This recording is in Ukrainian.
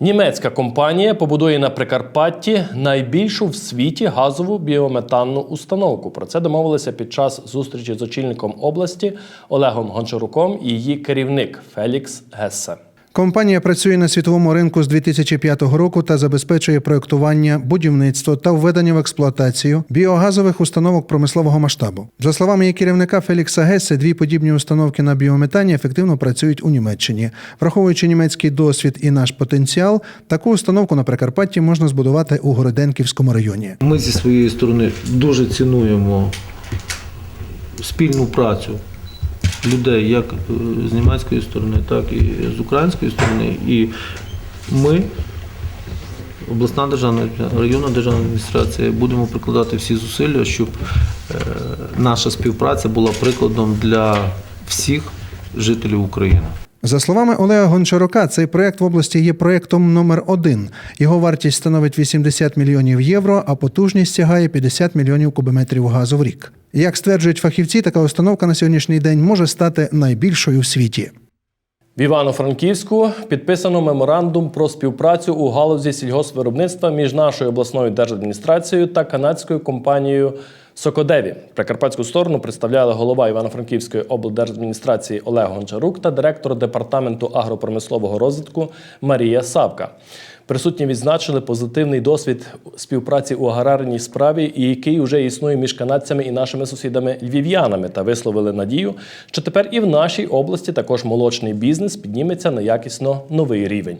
Німецька компанія побудує на Прикарпатті найбільшу в світі газову біометанну установку. Про це домовилися під час зустрічі з очільником області Олегом Гончаруком і її керівник Фелікс Гессе. Компанія працює на світовому ринку з 2005 року та забезпечує проектування, будівництво та введення в експлуатацію біогазових установок промислового масштабу. За словами її керівника Фелікса Гессе, дві подібні установки на біометані ефективно працюють у Німеччині. Враховуючи німецький досвід і наш потенціал, таку установку на Прикарпатті можна збудувати у Городенківському районі. Ми зі своєї сторони дуже цінуємо спільну працю людей як е, з німецької сторони, так і з української сторони. І ми, обласна державна районна державна адміністрація, будемо прикладати всі зусилля, щоб е, наша співпраця була прикладом для всіх жителів України. За словами Олега Гончарука, цей проект в області є проектом номер один. Його вартість становить 80 мільйонів євро, а потужність сягає 50 мільйонів кубометрів газу в рік. Як стверджують фахівці, така установка на сьогоднішній день може стати найбільшою в світі. В Івано-Франківську підписано меморандум про співпрацю у галузі сільгоспвиробництва між нашою обласною держадміністрацією та канадською компанією Сокодеві. Прикарпатську сторону представляли голова Івано-Франківської облдержадміністрації Олег Гончарук та директор департаменту агропромислового розвитку Марія Савка. Присутні відзначили позитивний досвід співпраці у аграрній справі, який вже існує між канадцями і нашими сусідами львів'янами, та висловили надію, що тепер і в нашій області також молочний бізнес підніметься на якісно новий рівень.